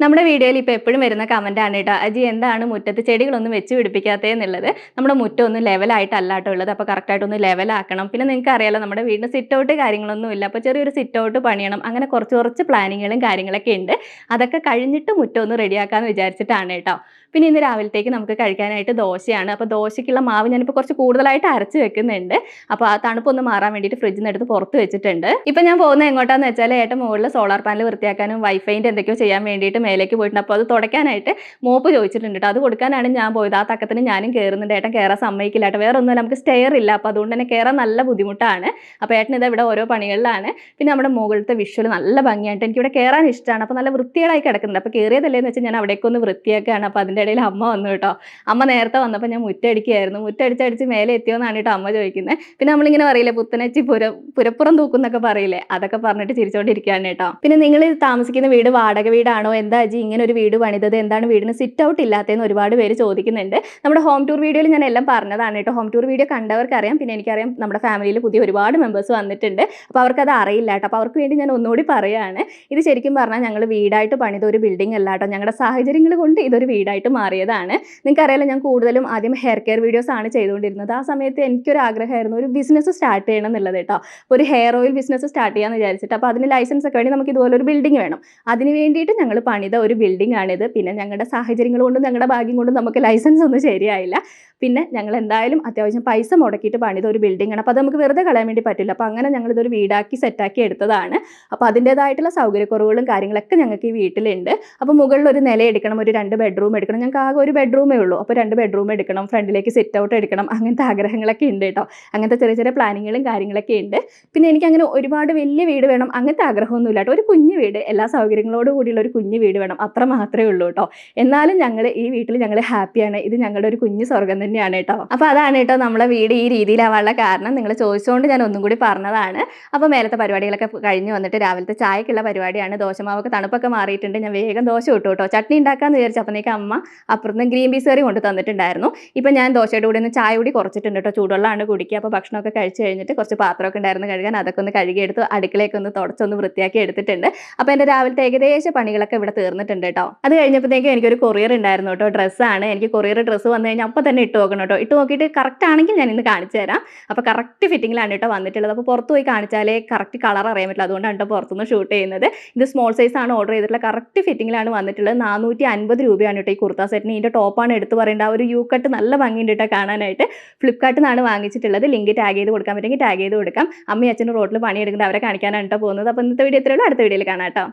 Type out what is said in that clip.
നമ്മുടെ വീഡിയോയിൽ ഇപ്പോൾ എപ്പോഴും വരുന്ന കമന്റ് ആണ് കേട്ടോ അജി എന്താണ് മുറ്റത്ത് ചെടികളൊന്നും വെച്ച് പിടിപ്പിക്കാത്തത് എന്നുള്ളത്? നമ്മുടെ മുറ്റം ഒന്നും ലെവലായിട്ടല്ല കേട്ടോ ഉള്ളത്. അപ്പോൾ കറക്റ്റായിട്ടൊന്ന് ലെവലാക്കണം പിന്നെ നിങ്ങൾക്ക് അറിയാലോ നമ്മുടെ വീടിന് സിറ്റ് ഔട്ട് കാര്യങ്ങളൊന്നും ഇല്ല. അപ്പോൾ ചെറിയൊരു സിറ്റ് ഔട്ട് പണിയണം. അങ്ങനെ കുറച്ച് കുറച്ച് പ്ലാനിങ്ങുകളും കാര്യങ്ങളൊക്കെ ഉണ്ട്. അതൊക്കെ കഴിഞ്ഞിട്ട് മുറ്റം ഒന്ന് റെഡിയാക്കാമെന്ന് വിചാരിച്ചിട്ടാണ് കേട്ടോ പിന്നെ ഇന്ന് രാവിലത്തേക്ക് നമുക്ക് കഴിക്കാനായിട്ട് ദോശയാണ്. അപ്പോൾ ദോശയ്ക്കുള്ള മാവ് ഞാനിപ്പോൾ കുറച്ച് കൂടുതലായിട്ട് അരച്ച് വെക്കുന്നുണ്ട്. അപ്പോൾ ആ തണുപ്പൊന്ന് മാറാൻ വേണ്ടിയിട്ട് ഫ്രിഡ്ജിൽ നിന്ന് പുറത്ത് വെച്ചിട്ടുണ്ട്. ഇപ്പം ഞാൻ പോകുന്നത് എങ്ങോട്ടാന്ന് വെച്ചാൽ ഏട്ടൻ മുകളിൽ സോളാർ പാനൽ വൃത്തിയാക്കാനും വൈഫൈന്റെ എന്തൊക്കെയോ ചെയ്യാൻ വേണ്ടിയിട്ട് മേലേക്ക് പോയിട്ടുണ്ട്. അപ്പോൾ അത് തുടയ്ക്കാനായിട്ട് മോപ്പ് ചോദിച്ചിട്ടുണ്ട് കേട്ടോ അത് കൊടുക്കാനാണ് ഞാൻ പോയത്. ആ തക്കത്തിന് ഞാനും കയറുന്നുണ്ട് ഏട്ടൻ കയറാൻ സമ്മതിക്കില്ല കേട്ടോ വേറെ ഒന്നും നമുക്ക് സ്റ്റെയർ ഇല്ല. അപ്പോൾ അതുകൊണ്ട് തന്നെ കയറാൻ നല്ല ബുദ്ധിമുട്ടാണ്. അപ്പോൾ ഏട്ടൻ ഇത് ഇവിടെ ഓരോ പണികളിലാണ്. പിന്നെ നമ്മുടെ മുകളിലത്തെ വിഷ്വൽ നല്ല ഭംഗിയായിട്ട് എനിക്ക് ഇവിടെ കയറാൻ ഇഷ്ടമാണ് അപ്പോൾ നല്ല വൃത്തികളായി കിടക്കുന്നുണ്ട്. അപ്പോൾ കയറിയതല്ലേ എന്ന് വെച്ചാൽ ഞാൻ അവിടേക്കൊന്ന് വൃത്തിയാക്കുകയാണ് അപ്പോൾ അതിന്റെ ഇടയിൽ അമ്മ വന്നു കേട്ടോ അമ്മ നേരത്തെ വന്നപ്പോൾ ഞാൻ മുറ്റടിക്കുകയായിരുന്നു. മുറ്റടിച്ചടിച്ച് മേലെ എത്തിയോന്നാണ് കേട്ടോ അമ്മ ചോദിക്കുന്നത് പിന്നെ നമ്മളിങ്ങനെ പറയില്ലേ പുത്തനച്ചി പുര പുരപ്പുറം തൂക്കുന്നൊക്കെ പറയില്ലേ? അതൊക്കെ പറഞ്ഞിട്ട് ചിരിച്ചോണ്ടിരിക്കുകയാണ് കേട്ടോ പിന്നെ നിങ്ങൾ താമസിക്കുന്ന വീട് വാടക വീടാണോ? എന്താ അജി ഇങ്ങനെ ഒരു വീട് പണിതത്? എന്താണ് വീടിന് സിറ്റ് ഔട്ട് ഇല്ലാത്തതെന്ന് ഒരുപാട് പേര് ചോദിക്കുന്നുണ്ട്. നമ്മുടെ ഹോം ടൂർ വീഡിയോയിൽ ഞാൻ എല്ലാം പറഞ്ഞതാണ് കേട്ടോ. ഹോം ടൂർ വീഡിയോ കണ്ടവർക്ക് അറിയാം പിന്നെ എനിക്കറിയാം നമ്മുടെ ഫാമിലിയിൽ പുതിയ ഒരുപാട് മെമ്പേഴ്സ് വന്നിട്ടുണ്ട്. അപ്പോൾ അവർക്ക് അത് അറിയില്ല കേട്ടോ. അപ്പോൾ അവർക്ക് വേണ്ടി ഞാൻ ഒന്നുകൂടി പറയുകയാണ് ഇത് ശരിക്കും പറഞ്ഞാൽ ഞങ്ങൾ വീടായിട്ട് പണിത ഒരു ബിൽഡിംഗ് അല്ല കേട്ടോ. ഞങ്ങളുടെ സാഹചര്യങ്ങൾ കൊണ്ട് ഇതൊരു വീടായിട്ട് മാറിയതാണ്. നിങ്ങൾക്കറിയാലോ ഞാൻ കൂടുതലും ആദ്യം ഹെയർ കെയർ വീഡിയോസ് ആണ് ചെയ്തുകൊണ്ടിരുന്നത്. ആ സമയത്ത് എനിക്കൊരു ആഗ്രഹമായിരുന്നു ഒരു ബിസിനസ് സ്റ്റാർട്ട് ചെയ്യണം എന്നുള്ളത് കേട്ടോ. ഒരു ഹെയർ ഓയിൽ ബിസിനസ് സ്റ്റാർട്ട് ചെയ്യാമെന്ന് വിചാരിച്ചിട്ട്. അപ്പോൾ അതിന് ലൈസൻസ് ഒക്കെ വേണ്ടി നമുക്ക് ഇതുപോലൊരു ബിൽഡിംഗ് വേണം. അതിന് വേണ്ടിയിട്ട് ഞങ്ങൾ പണിത ഒരു ബിൽഡിംഗ് ആണിത്. പിന്നെ ഞങ്ങളുടെ സാഹചര്യങ്ങൾ കൊണ്ടും ഞങ്ങളുടെ ഭാഗ്യം കൊണ്ടും നമുക്ക് ലൈസൻസ് ഒന്നും ശരിയായില്ല. പിന്നെ ഞങ്ങൾ എന്തായാലും അത്യാവശ്യം പൈസ മുടക്കിയിട്ട് പണിത ഒരു ബിൽഡിംഗ് ആണ് അപ്പോൾ അത് നമുക്ക് വെറുതെ കളയാൻ വേണ്ടി പറ്റില്ല. അപ്പോൾ അങ്ങനെ ഞങ്ങൾ ഇതൊരു വീടാക്കി സെറ്റാക്കി എടുത്തതാണ്. അപ്പോൾ അതിന്റേതായിട്ടുള്ള സൗകര്യക്കുറവുകളും കാര്യങ്ങളൊക്കെ ഞങ്ങൾക്ക് ഈ വീട്ടിലുണ്ട്. അപ്പോൾ മുകളിൽ ഒരു നില എടുക്കണം ഒരു രണ്ട് ബെഡ്റൂം എടുക്കണം. ഞങ്ങൾക്ക് ആകെ ഒരു ബെഡ്റൂമേ ഉള്ളൂ. അപ്പോൾ രണ്ട് ബെഡ്റൂം എടുക്കണം ഫ്രണ്ടിലേക്ക് സിറ്റ് ഔട്ട് എടുക്കണം അങ്ങനത്തെ ആഗ്രഹങ്ങളൊക്കെ ഉണ്ട് കേട്ടോ. അങ്ങനത്തെ ചെറിയ ചെറിയ പ്ലാനിങ്ങുകളും കാര്യങ്ങളൊക്കെ ഉണ്ട്. പിന്നെ എനിക്ക് അങ്ങനെ ഒരുപാട് വലിയ വീട് വേണം അങ്ങനത്തെ ആഗ്രഹമൊന്നുമില്ല കേട്ടോ. ഒരു കുഞ്ഞു വീട് എല്ലാ സൗകര്യങ്ങളോട് കൂടിയുള്ള ഒരു കുഞ്ഞു വീട് വേണം. അത്ര മാത്രമേ ഉള്ളൂ കേട്ടോ. എന്നാലും ഞങ്ങൾ ഈ വീട്ടിൽ ഞങ്ങൾ ഹാപ്പിയാണ്. ഇത് ഞങ്ങളുടെ ഒരു കുഞ്ഞു സ്വർഗം തന്നെയാണ് കേട്ടോ. അപ്പോൾ അതാണ് കേട്ടോ നമ്മളെ വീട് ഈ രീതിയിലാവാനുള്ള കാരണം. നിങ്ങൾ ചോദിച്ചുകൊണ്ട് ഞാൻ ഒന്നും കൂടി പറഞ്ഞതാണ്. അപ്പോൾ മേലത്തെ പരിപാടികളൊക്കെ കഴിഞ്ഞ് വന്നിട്ട് രാവിലത്തെ ചായക്കുള്ള പരിപാടിയാണ്. ദോശമാവൊക്കെ തണുപ്പൊക്കെ മാറിയിട്ടുണ്ട്. ഞാൻ വേഗം ദോശ ഇട്ടു കേട്ടോ. ചട്നി ഉണ്ടാക്കാന്ന് വിചാരിച്ചു അപ്പോഴേക്കും അമ്മ അപ്പുറത്ത് ഗ്രീൻ പീസ് കറി കൊണ്ട് തന്നിട്ടുണ്ടായിരുന്നു. ഇപ്പം ഞാൻ ദോശയുടെ കൂടെ ഒന്ന് ചായ കൂടി കുറച്ചിട്ടുണ്ട് കേട്ടോ. ചൂടുവെള്ളമാണ് കുടിക്കുക. അപ്പോൾ ഭക്ഷണമൊക്കെ കഴിച്ചു കഴിഞ്ഞിട്ട് കുറച്ച് പാത്രമൊക്കെ ഉണ്ടായിരുന്നു കഴുകാൻ. അതൊക്കെ ഒന്ന് കഴുകിയെടുത്ത് അടുക്കളയൊക്കെ ഒന്ന് തുടച്ചൊന്ന് വൃത്തിയാക്കി എടുത്തിട്ടുണ്ട്. അപ്പോൾ എന്റെ രാവിലത്തെ ഏകദേശം പണികളൊക്കെ ഇവിടെ തീർന്നിട്ടുണ്ട് കേട്ടോ. അത് കഴിഞ്ഞപ്പോഴത്തേക്കും എനിക്കൊരു കൊറിയർ ഉണ്ടായിരുന്നു കേട്ടോ. ഡ്രസ്സാണ്. എനിക്ക് കൊറിയർ ഡ്രസ്സ് വന്നു കഴിഞ്ഞാൽ അപ്പൊ തന്നെ ഇട്ട് നോക്കണം കേട്ടോ. ഇട്ട് നോക്കിയിട്ട് കറക്റ്റ് ആണെങ്കിൽ ഞാൻ ഇന്ന് കാണിച്ചു തരാം. അപ്പോൾ കറക്റ്റ് ഫിറ്റിങ്ങിലാണ് കേട്ടോ വന്നിട്ടുള്ളത്. അപ്പോൾ പുറത്ത് പോയി കാണിച്ചാലേ കറക്റ്റ് കളർ അറിയാൻ പറ്റില്ല. അതുകൊണ്ടാണ് കേട്ടോ പുറത്തുനിന്ന് ഷൂട്ട് ചെയ്യുന്നത്. ഇത് സ്മോൾ സൈസ് ആണ് ഓർഡർ ചെയ്തിട്ടുള്ള. കറക്റ്റ് ഫിറ്റിങ്ങിലാണ് വന്നിട്ടുള്ളത്. നാനൂറ്റി അൻപത് രൂപയാണ് കേട്ടോ ഈ കുർത്ത സെറ്റിന് ഇതിന്റെ ടോപ്പാണ് എടുത്ത് പറയേണ്ട. ആ ഒരു യു കട്ട് നല്ല ഭംഗിയുണ്ട് കേട്ടോ കാണാനായിട്ട്. ഫ്ലിപ്കാർട്ടിൽ നിന്നാണ് വാങ്ങിച്ചിട്ടുള്ളത്. ലിങ്ക് ടാഗ് ചെയ്ത് കൊടുക്കാൻ പറ്റുമെങ്കിൽ ടാഗ് ചെയ്ത് കൊടുക്കാം. അമ്മയും അച്ഛനും റോട്ടിൽ പണിയെടുക്കുന്നത് അവരെ കാണിക്കാനാണ് കേട്ടോ പോകുന്നത്. അപ്പോൾ ഇന്നത്തെ വീഡിയോ ഇത്രയുള്ളൂ അടുത്ത വീഡിയോയിൽ കാണാം കേട്ടോ.